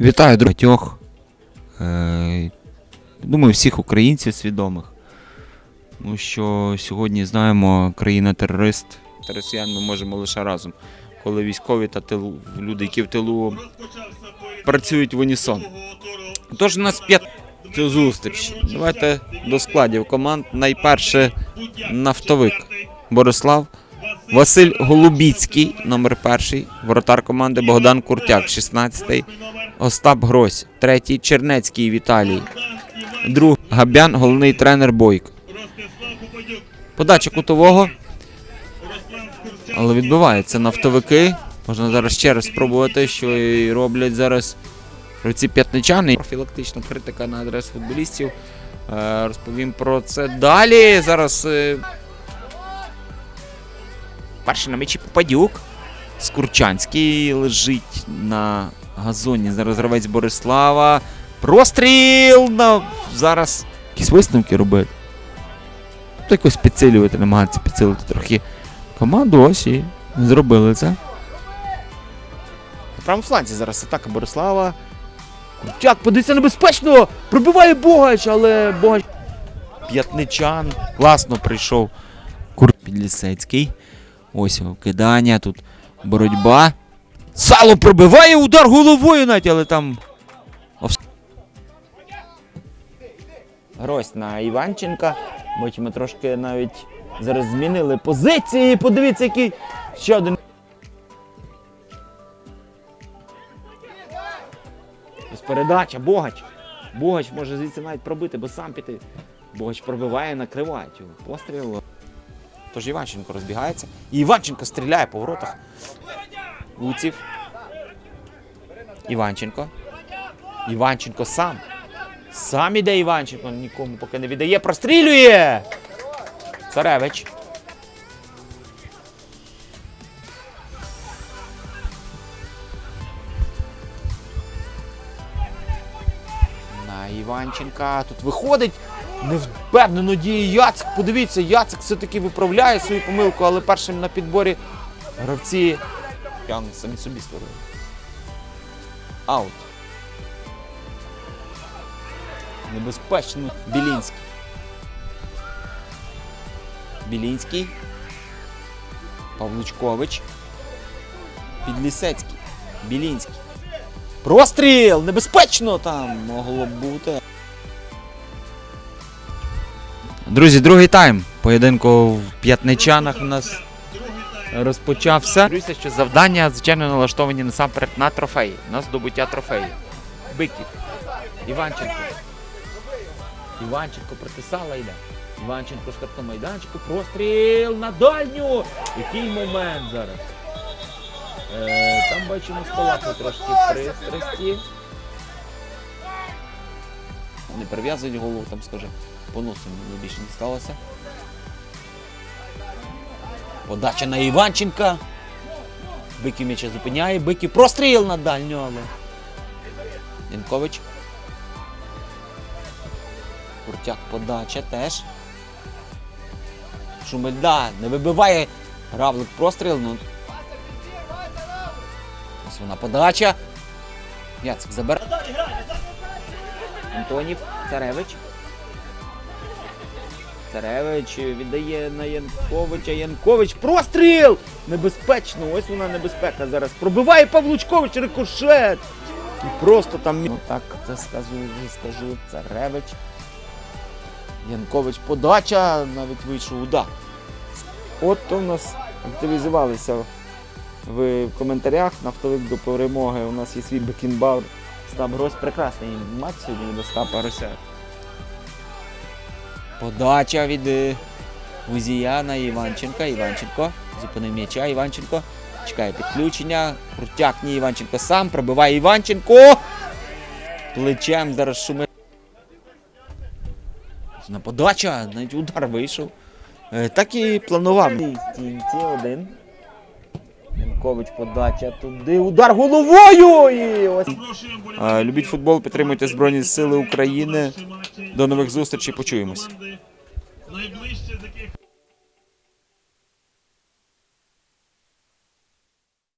Вітаю багатьох. Е, думаю, всіх українців свідомих. Тому що сьогодні знаємо, країна-терорист росіян ми можемо лише разом. Коли військові та тилу, люди, які в тилу працюють в унісон. Тож у нас п'ят цю зустріч. Давайте до складів команд. Найперше нафтовик Борислав. Василь Голубіцький, номер перший, воротар команди Богдан Куртяк, 16-й, Остап Грось, третій Чернецький Віталій, другий Габян, головний тренер Бойко. Подача кутового. Але відбувається нафтовики. Можна зараз ще раз спробувати, що і роблять зараз ці п'ятничани. Профілактична критика на адрес футболістів. Е, Розповім про це далі. Зараз е, Перший на м'ячі Попадюк. Скурчанський лежить на газоні. Зараз гравець Борислава. Простріл! На... Зараз якісь висновки робити. То якось підсилювати, намагатися підсилити трохи команду. Ось і зробили це. На правому фланзі зараз атака Борислава. Курчак, подивіться небезпечно! Пробиває Богач, але Богач. П'ятничан. Класно прийшов Кур Підлісецький. Ось кидання, тут боротьба. Сало пробиває удар головою навіть, але там. Грось на Іванченка. Бачимо, трошки навіть зараз змінили позиції. Подивіться, який ще один. Ось передача, Богач. Богач може звідси навіть пробити, бо сам піти. Богач пробиває, накривають його. Постріл. Тож Іванченко розбігається. І Іванченко стріляє по воротах. Луців. Іванченко. Іванченко сам. Сам іде Іванченко, нікому поки не віддає. Прострілює! Царевич. На Іванченка. Тут виходить. Невпевнено діє Яцик. Подивіться, Яцик все-таки виправляє свою помилку, але першим на підборі гравці прям самі собі створили. Аут. Небезпечно. Білінський. Білінський. Павлучкович. Підлісецький. Білінський. Простріл! Небезпечно там могло б бути. Друзі, другий тайм. Поєдинку в п'ятничанах у нас розпочався. Дивіться, що завдання, звичайно, налаштовані насамперед на трофеї, на здобуття трофеїв. Биків. Іванченко. Іванченко протисала йде. Іванченко штрафну майданчику. Простріл на дальню. Який момент зараз? Е, там бачимо спалаху трошки пристрасті. Не прив'язують голову, там скаже, по носу мені більше не сталося. Подача на Іванченка. Биків м'яча зупиняє, Биків простріл на дальню, але. Янкович. Куртяк подача теж. Шумельда не вибиває. Равлик простріл, ну. Ось вона подача. Яцик забирає. Антонів, Царевич. Царевич віддає на Янковича. Янкович простріл! Небезпечно, ось вона небезпека зараз. Пробиває Павлучкович рикошет. І просто там. Ну так це скажу, скажу. Царевич. Янкович подача, навіть вийшов удар. От то в нас активізувалися в коментарях. Нафтовик до перемоги. У нас є свій бекінбаур. Став Грось прекрасний матч сьогодні від Остапа Грося. Подача від е, Гузія на Іванченка. Іванченко. Зупинив м'яча. Іванченко. Чекає підключення. Крутяк ні Іванченко сам. Пробиває Іванченко. Плечем зараз шумить. На подача. Навіть удар вийшов. Е, Так і планував. Стінці один. Янкович подача туди. Удар головою! І ось. Е, Любіть футбол, підтримуйте Збройні Сили України. До нових зустрічей, почуємось.